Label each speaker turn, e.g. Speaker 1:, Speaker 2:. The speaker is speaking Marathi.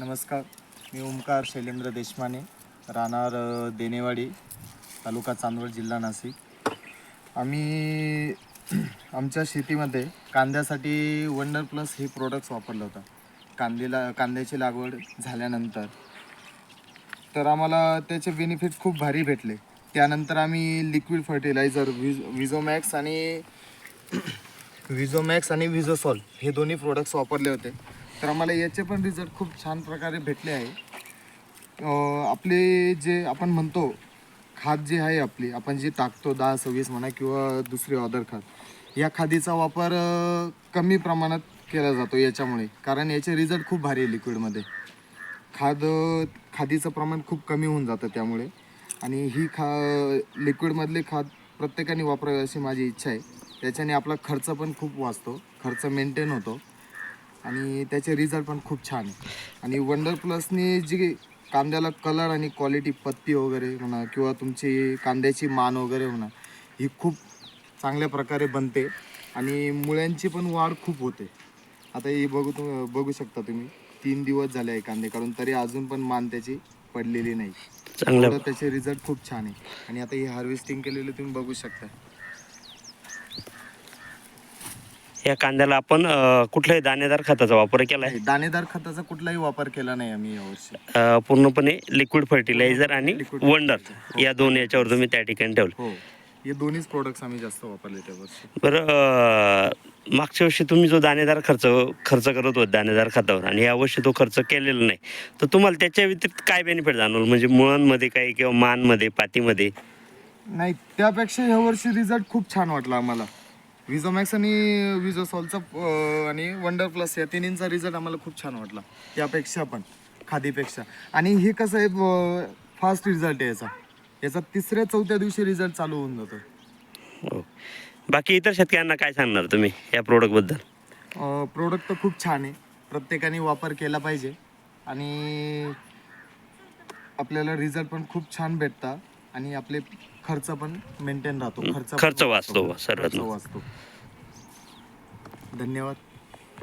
Speaker 1: नमस्कार. मी ओमकार शैलेंद्र देशमाने राहणार देणेवाडी देनेवाडी तालुका चांदवड जिल्हा नाशिक. आम्ही आमच्या शेतीमध्ये कांद्यासाठी वंडर प्लस हे प्रोडक्ट्स वापरलं होतं. कांदेला कांद्याची लागवड झाल्यानंतर. तर आम्हाला त्याचे बेनिफिट खूप भारी भेटले. त्यानंतर आम्ही लिक्विड फर्टिलायझर विज विझोमॅक्स आणि विझोमॅक्स आणि विझोसॉल हे दोन्ही प्रोडक्ट्स वापरले होते. तर आम्हाला याचे पण रिझल्ट खूप छान प्रकारे भेटले आहे. आपले जे आपण म्हणतो खाद जी आहे आपली आपण जी टाकतो दहा सव्वीस म्हणा किंवा दुसरी ऑदर खाद या खादीचा वापर कमी प्रमाणात केला जातो याच्यामुळे. कारण याचे रिझल्ट खूप भारी आहे लिक्विडमध्ये खाद खादीचं प्रमाण खूप कमी होऊन जातं त्यामुळे. आणि ही खा लिक्विडमधले खाद प्रत्येकाने वापरावे अशी माझी इच्छा आहे. त्याच्याने आपला खर्च पण खूप वाचतो. खर्च मेंटेन होतो. आणि त्याचे रिझल्ट पण खूप छान आहे. आणि वंडर प्लसने जी कांद्याला कलर आणि क्वालिटी पत्ती वगैरे म्हणा किंवा तुमची कांद्याची मान वगैरे म्हणा ही खूप चांगल्या प्रकारे बनते आणि मुळ्यांची पण वाढ खूप होते. आता ही बघू तु- बघू शकता तुम्ही तीन दिवस झाले आहे कांदे काढून तरी अजून पण मान त्याची पडलेली नाही.
Speaker 2: चांगलं
Speaker 1: त्याचे रिझल्ट खूप छान आहे. आणि आता ही हार्वेस्टिंग केलेली तुम्ही बघू शकता.
Speaker 2: या कांद्याला आपण अं, कुठल्याही दाणेदार खताचा वापर केला आहे
Speaker 1: दाणेदार खताचा कुठलाही वापर केला नाही आम्ही यावर्षी
Speaker 2: अं, पूर्णपणे लिक्विड फर्टिलायझर आणि वंडर
Speaker 1: fertilizer.
Speaker 2: या दोन याच्यावर तुम्ही त्या ठिकाणी ठेवलं.
Speaker 1: हो. हे दोन्हीच प्रोडक्ट्स आम्ही जास्त वापरले त्या वर्षी.
Speaker 2: बरं अं, मागच्या वर्षी तुम्ही जो दाणेदार खर्च खर्च करत होत दाणेदार खतावर आणि यावर्षी तो खर्च केलेला नाही तर तुम्हाला त्याच्या व्यतिरिक्त काय बेनिफिट जाणवलं? म्हणजे मुळांमध्ये काही किंवा मानमध्ये पातीमध्ये?
Speaker 1: नाही त्यापेक्षा ह्या वर्षी रिझल्ट खूप छान वाटला आम्हाला. विझोमॅक्स आणि विझोसॉलचा अं, आणि वंडर प्लस या तिन्हींचा रिझल्ट आम्हाला खूप छान वाटला. त्यापेक्षा पण खादीपेक्षा. आणि हे कसं आहे फास्ट रिझल्ट आहे याचा. याचा तिसऱ्या चौथ्या दिवशी रिझल्ट चालू होऊन जातो.
Speaker 2: हो. बाकी इतर शेतकऱ्यांना काय सांगणार तुम्ही या प्रोडक्टबद्दल
Speaker 1: प्रोडक्ट तर खूप छान आहे. प्रत्येकाने वापर केला पाहिजे. आणि आपल्याला रिझल्ट पण खूप छान भेटता आणि आपले खर्च पण मेंटेन राहतो. खर्च
Speaker 2: खर्च वाचतो सर्वात
Speaker 1: खर्च वाचतो. धन्यवाद.